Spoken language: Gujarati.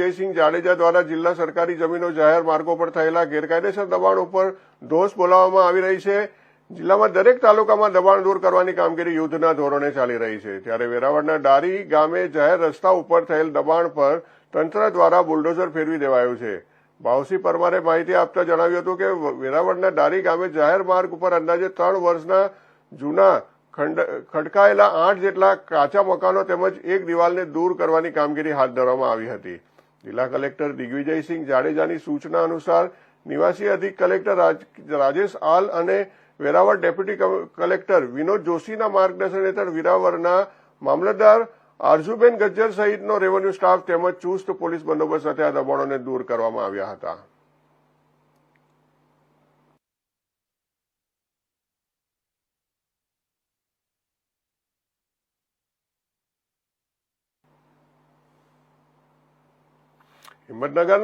દિગ્વિજયસિંહ જાડેજા દ્વારા જિલ્લા સરકારી જમીનો જાહેર માર્ગો પર થયેલા ગેરકાયદેસર દબાણ ઉપર ઢોસ બોલાવવામાં આવી રહી છે. જિલ્લામાં દરેક તાલુકામાં દબાણ દૂર કરવાની કામગીરી યુદ્ધના ધોરણે ચાલી રહી છે. ત્યારે વેરાવળના ડારી ગામે જાહેર રસ્તા ઉપર થયેલ દબાણ પર તંત્ર દ્વારા બુલડોઝર ફેરવી દેવાયું છે. ભાવસી પરમારે માહિતી આપતા જણાવ્યું હતું કે વેરાવળના ડારી ગામે જાહેર માર્ગ ઉપર અંદાજે ત્રણ વર્ષના જૂના ખંડ- ખડકાયેલા આઠ જેટલા કાચા મકાનો તેમજ એક દિવાલને દૂર કરવાની કામગીરી હાથ ધરવામાં આવી હતી. જિલ્લા કલેક્ટર દિગ્વિજયસિંહ જાડેજાની સૂચના અનુસાર નિવાસી અધિક કલેક્ટર રાજેશ આલ અને વેરાવળ ડેપ્યુટી કલેક્ટર વિનોદ જોશીના માર્ગદર્શન હેઠળ વેરાવળના મામલતદાર આરજુબેન ગજ્જર સહિતનો રેવન્યુ સ્ટાફ તેમજ ચુસ્ત પોલીસ બંદોબસ્ત સાથે આ દબાણોને દૂર કરવામાં આવ્યા હતા. હિંમતનગરના